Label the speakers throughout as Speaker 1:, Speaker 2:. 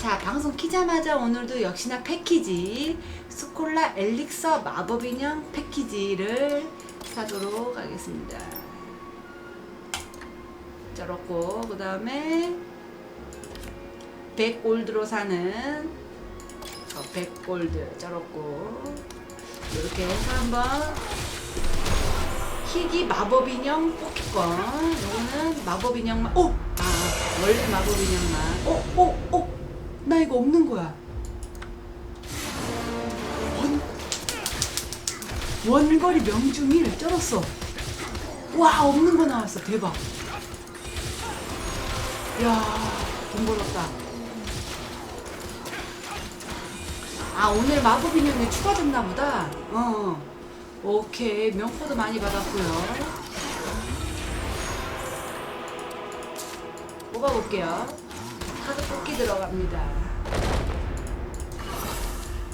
Speaker 1: 자, 방송 키자마자 오늘도 역시나 패키지 스콜라 엘릭서 마법 인형 패키지를 사도록 하겠습니다. 저렇고 그 다음에 100골드로 사는 저 100골드 저렇고 이렇게 해서 한번 희귀 마법 인형 뽑기권 요거는 마법 인형만 오! 아 원래 마법 인형만 오! 오! 오! 나 이거 없는 거야 원 원거리 명중일 쩔었어 와 없는 거 나왔어 대박 야 돈 벌었다 아 오늘 마법 인형이 추가됐나 보다 어 오케이. 명포도 많이 받았고요. 뽑아볼게요. 카드 뽑기 들어갑니다.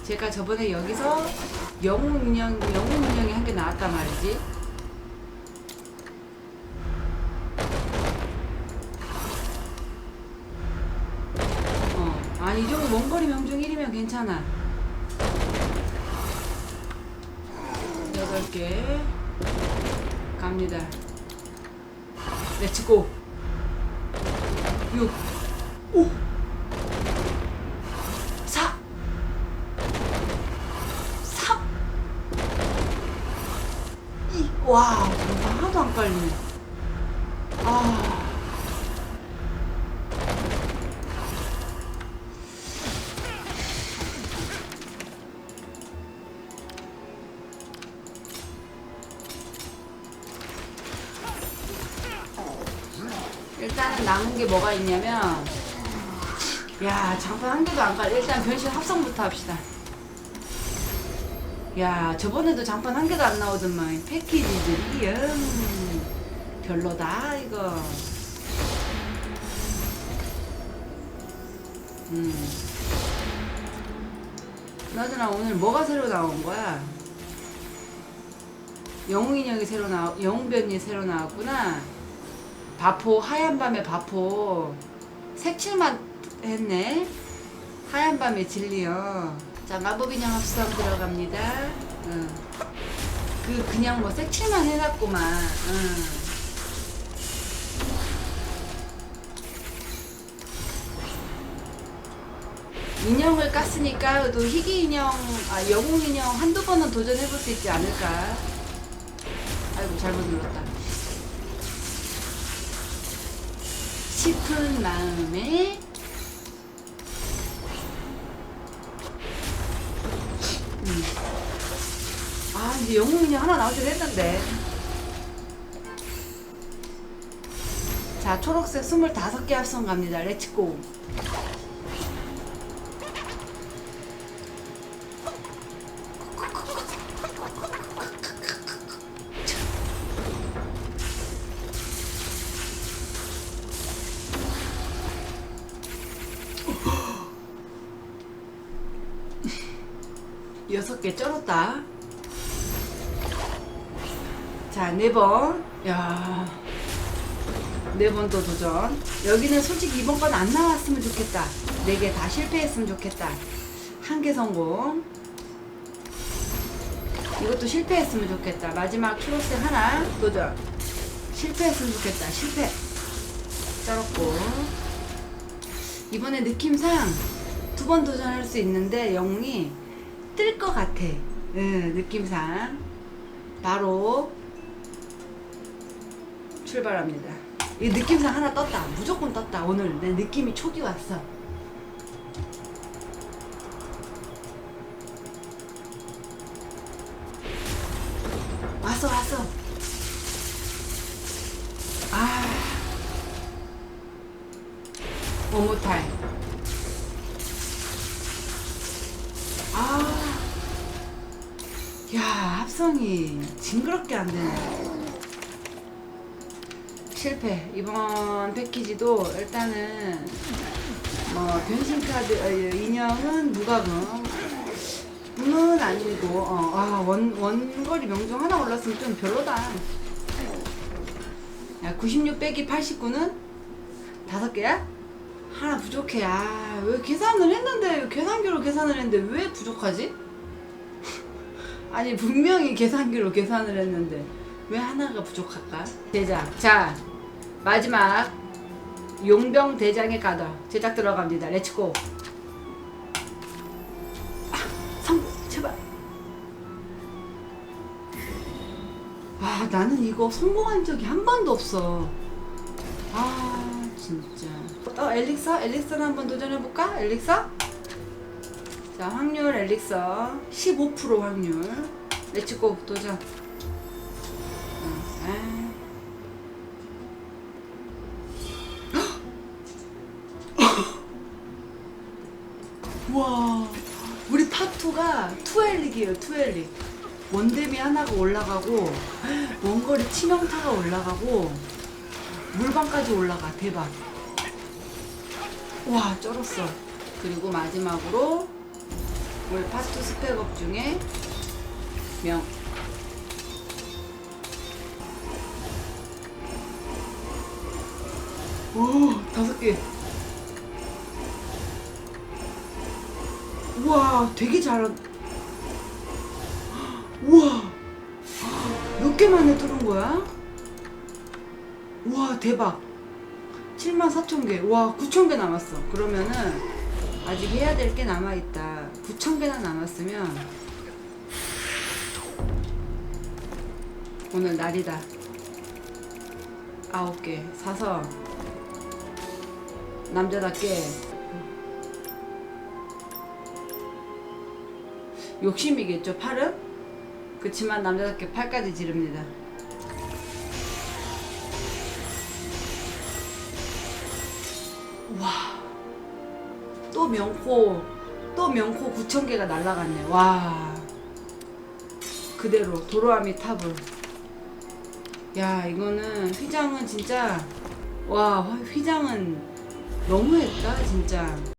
Speaker 1: 제가 저번에 여기서 영웅 인형 영웅 인형이 한 개 나왔단 말이지. 어 아니 이 정도 원거리 명중 1이면 괜찮아 개 갑니다. 렛츠고. 6 5 4 3 2 와, 하나도 안 깔리네. 아. 일단은 남은 게 뭐가 있냐면 야 장판 한 개도 안 깔. 일단 변신 합성부터 합시다. 야 저번에도 장판 한 개도 안 나오더만 패키지들이 음, 별로다 이거. 음. 나저나 오늘 뭐가 새로 나온 거야? 영웅 인형이 새로 나와 영웅 변이 새로 나왔구나. 바포 하얀 밤의 바포. 색칠만 했네. 하얀 밤의 진리요. 자 마법 인형 합성 들어갑니다. 응. 그 그냥 뭐 색칠만 해놨구만. 응. 인형을 깠으니까 또 희귀 인형 아 영웅 인형 한두 번은 도전해볼 수 있지 않을까? 아이고 잘못 눌렀다 싶은 마음에 음. 아 이제 영웅인형 하나 나오긴 했는데. 자 초록색 25개 합성 갑니다. 렛츠고 여섯 개 쩔었다. 자, 네 번. 야. 네번또 도전. 여기는 솔직히 이번 건 안 나왔으면 좋겠다. 네 개 다 실패했으면 좋겠다. 한 개 성공. 이것도 실패했으면 좋겠다. 마지막 초록색 하나 도전. 실패했으면 좋겠다. 실패. 쩔었고. 이번에 느낌상 두 번 도전할 수 있는데 영웅이 뜰 것 같아. 응, 느낌상. 바로 출발합니다. 이 느낌상 하나 떴다. 무조건 떴다. 오늘 내 느낌이 촉이 왔어. 왔어, 왔어. 아. 오모타임. 아, 야 합성이 징그럽게 안 되네. 실패. 이번 패키지도 일단은 뭐 변신 카드 어, 인형은 무과금. 은 아니고 어, 아, 원 원거리 명중 하나 올랐으면 좀 별로다. 야, 96 빼기 89는 다섯 개야? 하나 부족해. 아, 왜 계산을 했는데, 계산기로 계산을 했는데 왜 부족하지? 아니, 분명히 계산기로 계산을 했는데 왜 하나가 부족할까? 제작. 자, 마지막. 용병 대장의 가더. 제작 들어갑니다. 렛츠고. 아, 성공, 제발. 아, 나는 이거 성공한 적이 한 번도 없어. 아, 진짜. 어, 엘릭서? 엘릭서를 한번 도전해볼까? 엘릭서? 자, 확률 엘릭서. 15% 확률. 렛츠고, 도전. 와, 우리 파투가 투엘릭이에요, 투엘릭. 원데미 하나가 올라가고, 원거리 치명타가 올라가고, 물방까지 올라가. 대박. 와, 쩔었어. 그리고 마지막으로, 우리 파투 스펙업 중에, 명. 오, 다섯 개. 우와, 되게 잘한. 우와, 몇 개 만에 뚫은 거야? 우와, 대박. 7만 4천 개. 와, 9천 개 남았어. 그러면은 아직 해야 될 게 남아 있다. 9천 개나 남았으면 오늘 날이다. 아홉 개 사서 남자답게 욕심이겠죠 팔은? 그치만 남자답게 팔까지 지릅니다 와 또 명코 또 명코 9천 개가 날라갔네. 와. 그대로 도로아미 탑을 야 이거는 휘장은 진짜 와 휘장은 너무했다 진짜